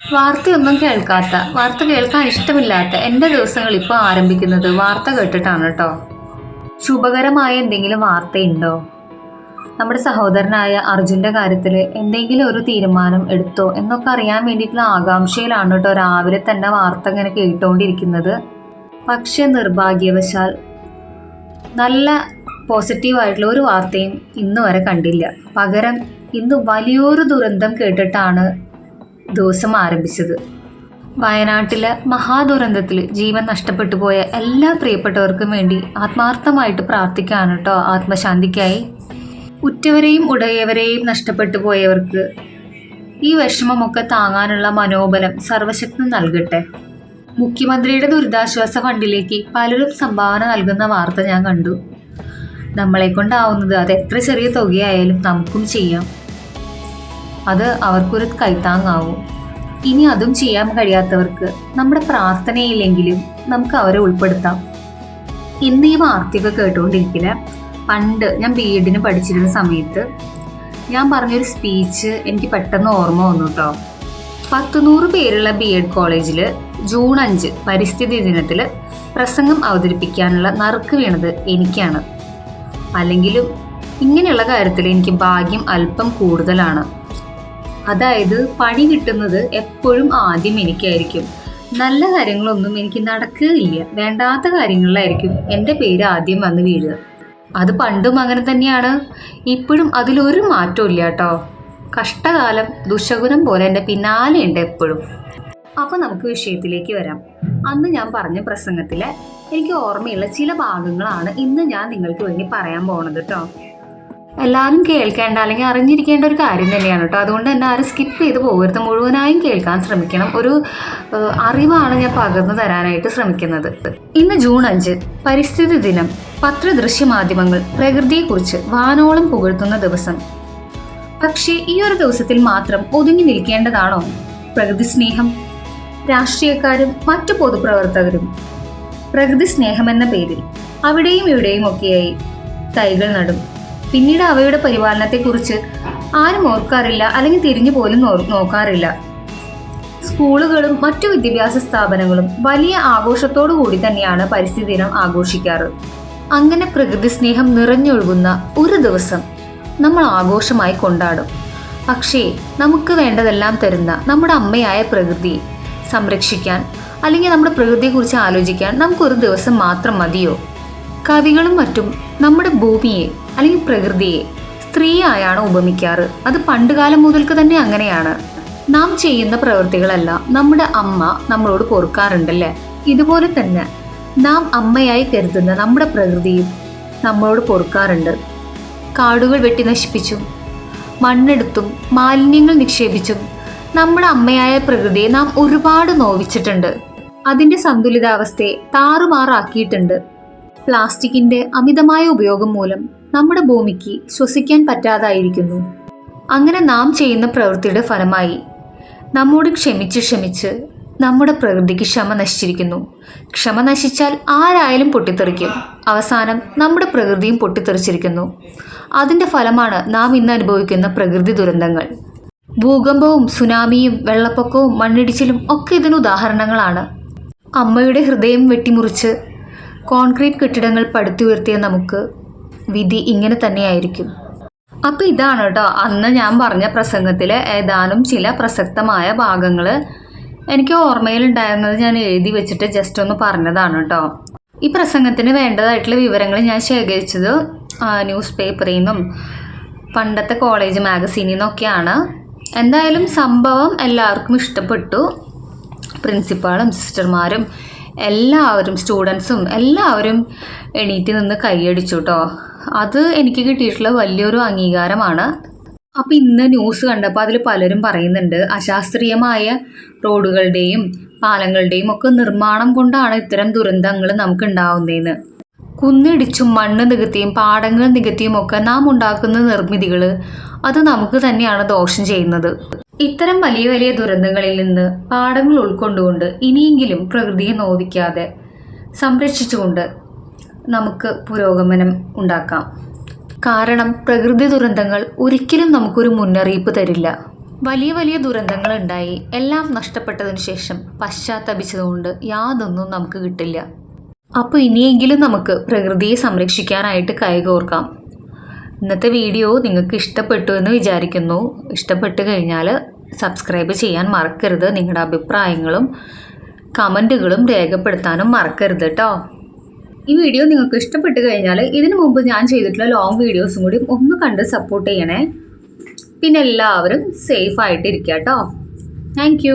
വാർത്തയൊന്നും കേൾക്കാത്ത വാർത്ത കേൾക്കാൻ ഇഷ്ടമില്ലാത്ത എന്റെ ദിവസങ്ങൾ ഇപ്പോൾ ആരംഭിക്കുന്നത് വാർത്ത കേട്ടിട്ടാണ് കേട്ടോ. ശുഭകരമായ എന്തെങ്കിലും വാർത്തയുണ്ടോ? നമ്മുടെ സഹോദരനായ അർജുന്റെ കാര്യത്തിൽ എന്തെങ്കിലും ഒരു തീരുമാനം എടുത്തോ എന്നൊക്കെ അറിയാൻ വേണ്ടിയിട്ടുള്ള ആകാംക്ഷയിലാണ് കേട്ടോ രാവിലെ തന്നെ വാർത്ത ഇങ്ങനെ കേട്ടുകൊണ്ടിരിക്കുന്നത് പക്ഷേ നിർഭാഗ്യവശാൽ നല്ല പോസിറ്റീവായിട്ടുള്ള ഒരു വാർത്തയും ഇന്നുവരെ കണ്ടില്ല. പകരം ഇന്ന് വലിയൊരു ദുരന്തം കേട്ടിട്ടാണ് ദിവസം ആരംഭിച്ചത്. വയനാട്ടിലെ മഹാദുരന്തത്തിൽ ജീവൻ നഷ്ടപ്പെട്ടു പോയ എല്ലാ പ്രിയപ്പെട്ടവർക്കും വേണ്ടി ആത്മാർത്ഥമായിട്ട് പ്രാർത്ഥിക്കാണ് കേട്ടോ ആത്മശാന്തിക്കായി. ഉറ്റവരെയും ഉടയവരെയും നഷ്ടപ്പെട്ടു പോയവർക്ക് ഈ വിഷമമൊക്കെ താങ്ങാനുള്ള മനോബലം സർവശക്തി നൽകട്ടെ. മുഖ്യമന്ത്രിയുടെ ദുരിതാശ്വാസ ഫണ്ടിലേക്ക് പലരും സംഭാവന നൽകുന്ന വാർത്ത ഞാൻ കണ്ടു. നമ്മളെ കൊണ്ടാവുന്നത് അത് എത്ര ചെറിയ തുകയായാലും നമുക്കും ചെയ്യാം. അത് അവർക്കൊരു കൈത്താങ്ങാവും. ഇനി അതും ചെയ്യാൻ കഴിയാത്തവർക്ക് നമ്മുടെ പ്രാർത്ഥനയില്ലെങ്കിലും നമുക്ക് അവരെ ഉൾപ്പെടുത്താം. ഇന്ന് ഈ വാർത്തയൊക്കെ കേട്ടുകൊണ്ടിരിക്കില്ല പണ്ട് ഞാൻ ബി എഡിന് പഠിച്ചിരുന്ന സമയത്ത് ഞാൻ പറഞ്ഞൊരു സ്പീച്ച് എനിക്ക് പെട്ടെന്ന് ഓർമ്മ വന്നു കേട്ടോ പത്തുനൂറ് പേരുള്ള ബി എഡ് കോളേജിൽ ജൂൺ അഞ്ച് പരിസ്ഥിതി ദിനത്തിൽ പ്രസംഗം അവതരിപ്പിക്കാനുള്ള നറുക്ക് വീണത് എനിക്കാണ്. അല്ലെങ്കിലും ഇങ്ങനെയുള്ള കാര്യത്തിൽ എനിക്ക് ഭാഗ്യം അല്പം കൂടുതലാണ്. അതായത് പണി കിട്ടുന്നത് എപ്പോഴും ആദ്യം എനിക്കായിരിക്കും. നല്ല കാര്യങ്ങളൊന്നും എനിക്ക് നടക്കുകയില്ല. വേണ്ടാത്ത കാര്യങ്ങളിലായിരിക്കും എന്റെ പേര് ആദ്യം വന്ന് വീഴുക. അത് പണ്ടും അങ്ങനെ തന്നെയാണ്. ഇപ്പോഴും അതിലൊരു മാറ്റവും ഇല്ല കേട്ടോ. കഷ്ടകാലം ദുശകുനം പോലെ എന്റെ പിന്നാലെയുണ്ട് എപ്പോഴും. അപ്പോൾ നമുക്ക് വിഷയത്തിലേക്ക് വരാം. അന്ന് ഞാൻ പറഞ്ഞ പ്രസംഗത്തിലെ എനിക്ക് ഓർമ്മയുള്ള ചില ഭാഗങ്ങളാണ് ഇന്ന് ഞാൻ നിങ്ങൾക്ക് വേണ്ടി പറയാൻ പോണത് കേട്ടോ. എല്ലാവരും കേൾക്കേണ്ട അല്ലെങ്കിൽ അറിഞ്ഞിരിക്കേണ്ട ഒരു കാര്യം തന്നെയാണ് കേട്ടോ. അതുകൊണ്ട് തന്നെ ആരും സ്കിപ്പ് ചെയ്ത് പോകരുത്. മുഴുവനായും കേൾക്കാൻ ശ്രമിക്കണം. ഒരു അറിവാണ് ഞാൻ പകർന്നു തരാനായിട്ട് ശ്രമിക്കുന്നത്. ഇന്ന് ജൂൺ അഞ്ച് പരിസ്ഥിതി ദിനം പത്രദൃശ്യ മാധ്യമങ്ങൾ പ്രകൃതിയെക്കുറിച്ച് വാനോളം പുകഴ്ത്തുന്ന ദിവസം. പക്ഷേ ഈ ഒരു ദിവസത്തിൽ മാത്രം ഒതുങ്ങി നിൽക്കേണ്ടതാണോ? പ്രകൃതി സ്നേഹം രാഷ്ട്രീയക്കാരും മറ്റു പൊതുപ്രവർത്തകരും. പ്രകൃതി സ്നേഹം എന്ന പേരിൽ അവിടെയും ഇവിടെയും ഒക്കെയായി തൈകൾ നടും. പിന്നീട് അവയുടെ പരിപാലനത്തെക്കുറിച്ച് ആരും ഓർക്കാറില്ല അല്ലെങ്കിൽ തിരിഞ്ഞു പോലും നോക്കാറില്ല. സ്കൂളുകളും മറ്റു വിദ്യാഭ്യാസ സ്ഥാപനങ്ങളും വലിയ ആഘോഷത്തോടു കൂടി തന്നെയാണ് പരിസ്ഥിതി ദിനം ആഘോഷിക്കാറ്. അങ്ങനെ പ്രകൃതി സ്നേഹം നിറഞ്ഞൊഴുകുന്ന ഒരു ദിവസം നമ്മൾ ആഘോഷമായി കൊണ്ടാടും. പക്ഷേ നമുക്ക് വേണ്ടതെല്ലാം തരുന്ന നമ്മുടെ അമ്മയായ പ്രകൃതി സംരക്ഷിക്കാൻ അല്ലെങ്കിൽ നമ്മുടെ പ്രകൃതിയെക്കുറിച്ച് ആലോചിക്കാൻ നമുക്കൊരു ദിവസം മാത്രം മതിയോ? കവികളും മറ്റും നമ്മുടെ ഭൂമിയെ അല്ലെങ്കിൽ പ്രകൃതിയെ സ്ത്രീയായാണ് ഉപമിക്കാറ്. അത് പണ്ടുകാലം മുതൽക്ക് തന്നെ അങ്ങനെയാണ്. നാം ചെയ്യുന്ന പ്രവൃത്തികളല്ല നമ്മുടെ അമ്മ നമ്മളോട് പൊറുക്കാറുണ്ടല്ലേ? ഇതുപോലെ തന്നെ നാം അമ്മയായി കരുതുന്ന നമ്മുടെ പ്രകൃതിയും നമ്മളോട് പൊറുക്കാറുണ്ട്. കാടുകൾ വെട്ടി നശിപ്പിച്ചും മണ്ണെടുത്തും മാലിന്യങ്ങൾ നിക്ഷേപിച്ചും നമ്മുടെ അമ്മയായ പ്രകൃതിയെ നാം ഒരുപാട് നോവിച്ചിട്ടുണ്ട്. അതിന്റെ സന്തുലിതാവസ്ഥയെ താറുമാറാക്കിയിട്ടുണ്ട്. പ്ലാസ്റ്റിക്കിന്റെ അമിതമായ ഉപയോഗം മൂലം നമ്മുടെ ഭൂമിക്ക് ശ്വസിക്കാൻ പറ്റാതായിരിക്കുന്നു. അങ്ങനെ നാം ചെയ്യുന്ന പ്രവൃത്തിയുടെ ഫലമായി നമ്മോട് ക്ഷമിച്ച് ക്ഷമിച്ച് നമ്മുടെ പ്രകൃതിക്ക് ക്ഷമ നശിച്ചിരിക്കുന്നു. ക്ഷമ നശിച്ചാൽ ആരായാലും പൊട്ടിത്തെറിക്കും. അവസാനം നമ്മുടെ പ്രകൃതിയും പൊട്ടിത്തെറിച്ചിരിക്കുന്നു. അതിന്റെ ഫലമാണ് നാം ഇന്ന് അനുഭവിക്കുന്ന പ്രകൃതി ദുരന്തങ്ങൾ. ഭൂകമ്പവും സുനാമിയും വെള്ളപ്പൊക്കവും മണ്ണിടിച്ചിലും ഒക്കെ ഇതിന് ഉദാഹരണങ്ങളാണ്. അമ്മയുടെ ഹൃദയം വെട്ടിമുറിച്ച് കോൺക്രീറ്റ് കെട്ടിടങ്ങൾ പടുത്തുയർത്തിയ നമുക്ക് വിധി ഇങ്ങനെ തന്നെയായിരിക്കും. അപ്പോൾ ഇതാണ് കേട്ടോ. അന്ന് ഞാൻ പറഞ്ഞ പ്രസംഗത്തിലെ ഏതാനും ചില പ്രസക്തമായ ഭാഗങ്ങൾ എനിക്ക് ഓർമ്മയിലുണ്ടായിരുന്നത് ഞാൻ എഴുതി വെച്ചിട്ട് ജസ്റ്റ് ഒന്ന് പറഞ്ഞതാണ് കേട്ടോ. ഈ പ്രസംഗത്തിന് വേണ്ടതായിട്ടുള്ള വിവരങ്ങൾ ഞാൻ ശേഖരിച്ചത് ന്യൂസ് പേപ്പറിൽ നിന്നും പണ്ടത്തെ കോളേജ് മാഗസീനിൽ നിന്നൊക്കെയാണ്. എന്തായാലും സംഭവം എല്ലാവർക്കും ഇഷ്ടപ്പെട്ടു. പ്രിൻസിപ്പാളും സിസ്റ്റർമാരും എല്ലാവരും സ്റ്റുഡൻസും എല്ലാവരും എണീറ്റ് നിന്ന് കൈയടിച്ചു കേട്ടോ അത് എനിക്ക് കിട്ടിയിട്ടുള്ള വലിയൊരു അംഗീകാരമാണ്. അപ്പോൾ ഇന്ന് ന്യൂസ് കണ്ടപ്പോൾ അതിൽ പലരും പറയുന്നുണ്ട് അശാസ്ത്രീയമായ റോഡുകളുടെയും പാലങ്ങളുടെയും ഒക്കെ നിർമ്മാണം കൊണ്ടാണ് ഇത്തരം ദുരന്തങ്ങൾ നമുക്ക് ഉണ്ടാവുന്നതെന്ന് കുന്നിടിച്ചും മണ്ണ് നികത്തിയും പാടങ്ങൾ നികത്തിയും ഒക്കെ നാം ഉണ്ടാക്കുന്ന നിർമ്മിതികൾ അത് നമുക്ക് തന്നെയാണ് ദോഷം ചെയ്യുന്നത്. ഇത്തരം വലിയ വലിയ ദുരന്തങ്ങളിൽ നിന്ന് പാഠങ്ങൾ ഉൾക്കൊണ്ടുകൊണ്ട് ഇനിയെങ്കിലും പ്രകൃതിയെ നോവിക്കാതെ സംരക്ഷിച്ചുകൊണ്ട് നമുക്ക് പുരോഗമനം ഉണ്ടാക്കാം. കാരണം പ്രകൃതി ദുരന്തങ്ങൾ ഒരിക്കലും നമുക്കൊരു മുന്നറിയിപ്പ് തരില്ല. വലിയ വലിയ ദുരന്തങ്ങൾ ഉണ്ടായി എല്ലാം നഷ്ടപ്പെട്ടതിന് ശേഷം പശ്ചാത്തപിച്ചതുകൊണ്ട് യാതൊന്നും നമുക്ക് കിട്ടില്ല. അപ്പോൾ ഇനിയെങ്കിലും നമുക്ക് പ്രകൃതിയെ സംരക്ഷിക്കാനായിട്ട് കൈകോർക്കാം. ഇന്നത്തെ വീഡിയോ നിങ്ങൾക്ക് ഇഷ്ടപ്പെട്ടു എന്ന് വിചാരിക്കുന്നു. ഇഷ്ടപ്പെട്ട് കഴിഞ്ഞാൽ സബ്സ്ക്രൈബ് ചെയ്യാൻ മറക്കരുത്. നിങ്ങളുടെ അഭിപ്രായങ്ങളും കമന്റുകളും രേഖപ്പെടുത്താനും മറക്കരുത് കേട്ടോ. ഈ വീഡിയോ നിങ്ങൾക്ക് ഇഷ്ടപ്പെട്ട് കഴിഞ്ഞാൽ ഇതിനു മുമ്പ് ഞാൻ ചെയ്തിട്ടുള്ള ലോങ് വീഡിയോസും കൂടി ഒന്ന് കണ്ട് സപ്പോർട്ട് ചെയ്യണേ. പിന്നെ എല്ലാവരും സേഫ് ആയിട്ട് ഇരിക്കുക കേട്ടോ. താങ്ക്